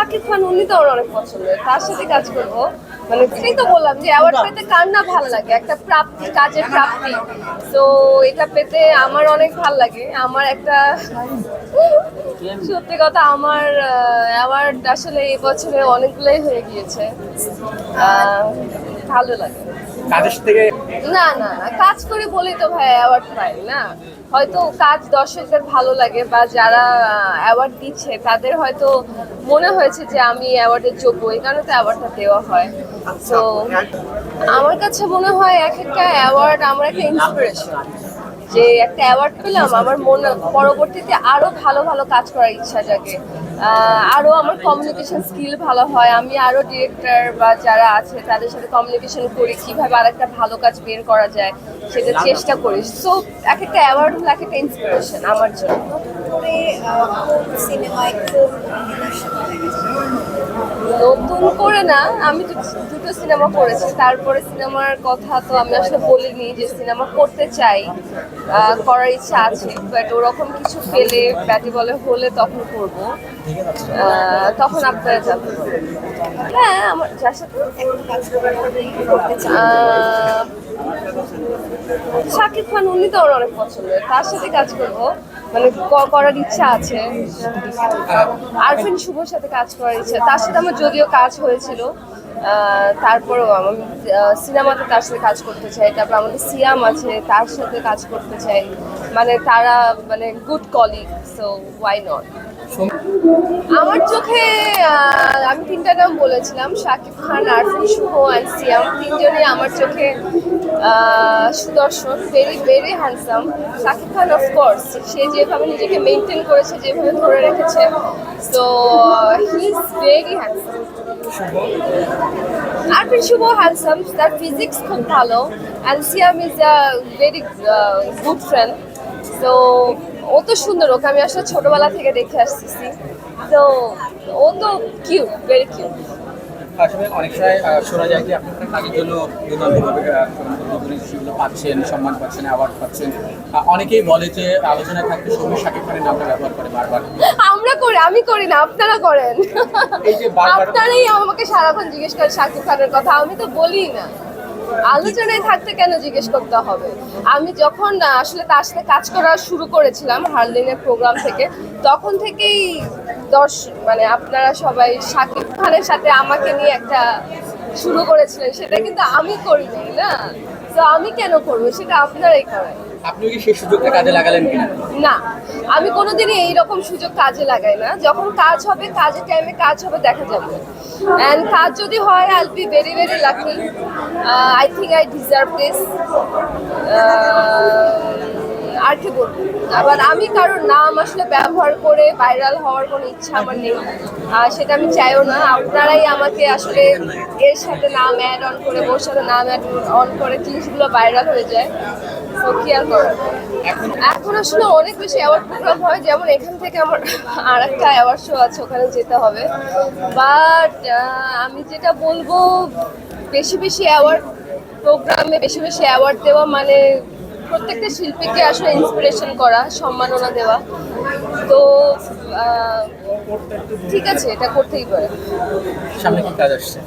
শাকিব খান উনি তো আমার অনেক পছন্দের তার সাথে কাজ করব। মানে এটাই তো বললাম যে অ্যাওয়ার্ড পেতে কার না ভালো লাগে? একটা প্রাপ্তি কাজের প্রাপ্তি। তো এটা পেতে আমার অনেক ভালো লাগে। আমার একটা সত্যি কথা আমার অ্যাওয়ার্ড আসলে এই বছরে অনেকগুলোই হয়ে গিয়েছে। ভালো লাগে। কাজের থেকে না না না কাজ করে বলি তো ভাই অ্যাওয়ার্ড পাই না? হয়তো কাজ দর্শকদের ভালো লাগে বা যারা অ্যাওয়ার্ড দিচ্ছে তাদের হয়তো মনে হয়েছে যে আমি অ্যাওয়ার্ডের যোগ্য এই কারণে তো অ্যাওয়ার্ডটা দেওয়া হয়। তো আমার কাছে মনে হয় এক একটা অ্যাওয়ার্ড আমার একটা ইন্সপিরেশন যে একটা অ্যাওয়ার্ড পেলাম আমার মনে পরবর্তীতে আরও ভালো ভালো কাজ করার ইচ্ছা জাগে। আহ, আরও আমার কমিউনিকেশন স্কিল ভালো হয় আমি আরও ডিরেক্টর বা যারা আছে তাদের সাথে কমিউনিকেশন করি কীভাবে আর একটা ভালো কাজ বের করা যায় সেটা চেষ্টা করি। সো এক একটা অ্যাওয়ার্ড হলো এক একটা ইন্সপিরেশন আমার জন্য। নতুন করে না, আমি দুটো সিনেমা করেছি। তারপরে সিনেমার কথা তো আমি আসলে বলিনি যে সিনেমা করতে চাই করার ইচ্ছা আছে। বাট ওরকম কিছু পেলে, ব্যাটি বলে হলে তখন করব। তখন আপনারা যাবেন হ্যাঁ আমার যার সাথে শাকিব খান, উনি তো আমার অনেক পছন্দের। তার সাথে কাজ করব। মানে করার ইচ্ছা আছে। আরফিন শুভর সাথে কাজ করার ইচ্ছা, তার সাথে আমার যদিও কাজ হয়েছিল। তারপরেও আমি সিনেমাতে তার সাথে কাজ করতে চাই, তারপর আমাদের সিয়াম আছে, তার সাথে কাজ করতে চাই। মানে তারা মানে good colleague so why not আমার চোখে আমি তিনটা নাম বলেছিলাম, শাকিব খান, আরফিন শুভ অ্যান্ড সিয়াম। তিনজনই আমার চোখে সুদর্শন very very handsome Shakib Khan of course সে যেভাবে নিজেকে মেনটেন করেছে, যেভাবে ধরে রেখেছে। তো he is very handsome Arifin Shuvo handsome তার ফিজিক্স খুব ভালো। And Siam is a very good friend তো ও তো সুন্দর ওকে আমি আসলে ছোটবেলা থেকে দেখে আসতেছি। তো ও তো কিউট ভেরি কিউট আসলে অনেক সময় শোনা যায় যে আপনার কাজের জন্য দুর্দান্তভাবে পাচ্ছেন সম্মান পাচ্ছেন অ্যাওয়ার্ড পাচ্ছেন। অনেকেই বলে যে আলোচনায় থাকতে সময় শাকিব খানের নামটা ব্যবহার করে বারবার। আমরা করি আমি করি না আপনারা করেন। আপনারাই আমাকে সারাক্ষণ জিজ্ঞেস করেন শাকিব খানের কথা আমি তো বলি না। আলোচনায় থাকতে কেন জিজ্ঞেস করতে হবে? আমি যখন আসলে তার সাথে কাজ করা শুরু করেছিলাম হার্লিনের প্রোগ্রাম থেকে, তখন থেকেই দর্শ মানে আপনারা সবাই শাকিব খানের সাথে আমাকে নিয়ে একটা শুরু করেছিলেন। সেটা কিন্তু আমি করিনি, না? তো আমি কেন করব? সেটা আপনারাই করেন। আপনি কি সেই সুযোগটা কাজে লাগালেন না, আমি কোনোদিনই এইরকম সুযোগ কাজে লাগাই না। যখন কাজ হবে, কাজের টাইমে কাজ হবে, দেখা যাবে। অ্যান্ড কাজ যদি হয় I be very very lucky I think I deserve this আর কি বলব? আবার আমি কারোর নাম আসলে ব্যবহার করে ভাইরাল হওয়ার কোনো ইচ্ছা আমার নেই। আর সেটা আমি চাইও না। আপনারাই আমাকে আসলে এর সাথে নাম অ্যাড অন করে, ওর সাথে নাম অ্যাড অন করে জিনিসগুলো ভাইরাল হয়ে যায়। তো কি আর করার এখন আসলে অনেক বেশি অ্যাওয়ার্ড প্রোগ্রাম হয়। যেমন এখান থেকে আমার আর একটা অ্যাওয়ার্ড শো আছে, ওখানে যেতে হবে। বাট আমি যেটা বলব, বেশি বেশি অ্যাওয়ার্ড প্রোগ্রামে বেশি বেশি অ্যাওয়ার্ড দেওয়া মানে প্রত্যেকটা শিল্পীকে আসলে ইন্সপিরেশন করা সম্মাননা দেওয়া। তো ঠিক আছে এটা করতেই পারে। সামনে কি কাজ আসছে?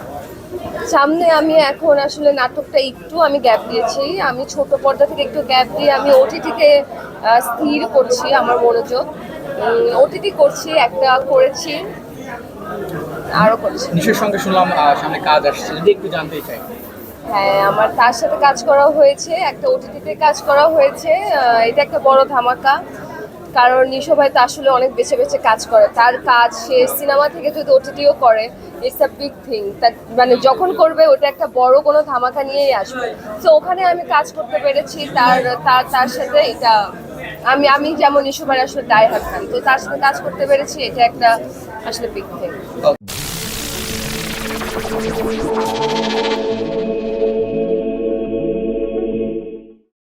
সামনে আমি এখন আসলে নাটকটা একটু আমি গ্যাপ দিয়েছি। আমি ছোট পর্দা থেকে একটু গ্যাপ দিয়ে আমি ওটিটিতে স্থির করছি আমার মনোযোগ। ওটিটি করছি একটা করেছি আরও করছি। নিশের সঙ্গে শুনলাম সামনে কাজ আসছে। যদি একটু জানতে চাই। হ্যাঁ আমার তার সাথে কাজ করা হয়েছে, একটা ওটিটিতে কাজ করা হয়েছে। এটা একটা বড় ধামাকা, কারণ নিশো ভাই তো আসলে অনেক বেছে বেছে কাজ করে। তার কাজ, সে সিনেমা থেকে যদি ওটিটিও করে ইটস আ বিগ থিং মানে যখন করবে, ওটা একটা বড় কোনো ধামাকা নিয়েই আসবে। তো ওখানে আমি কাজ করতে পেরেছি, তার তার তার সাথে এটা, আমি আমি যেমন নিশো ভাই আসলে দায় হারতাম তো তার সাথে কাজ করতে পেরেছি, এটা একটা আসলে বিগ থিং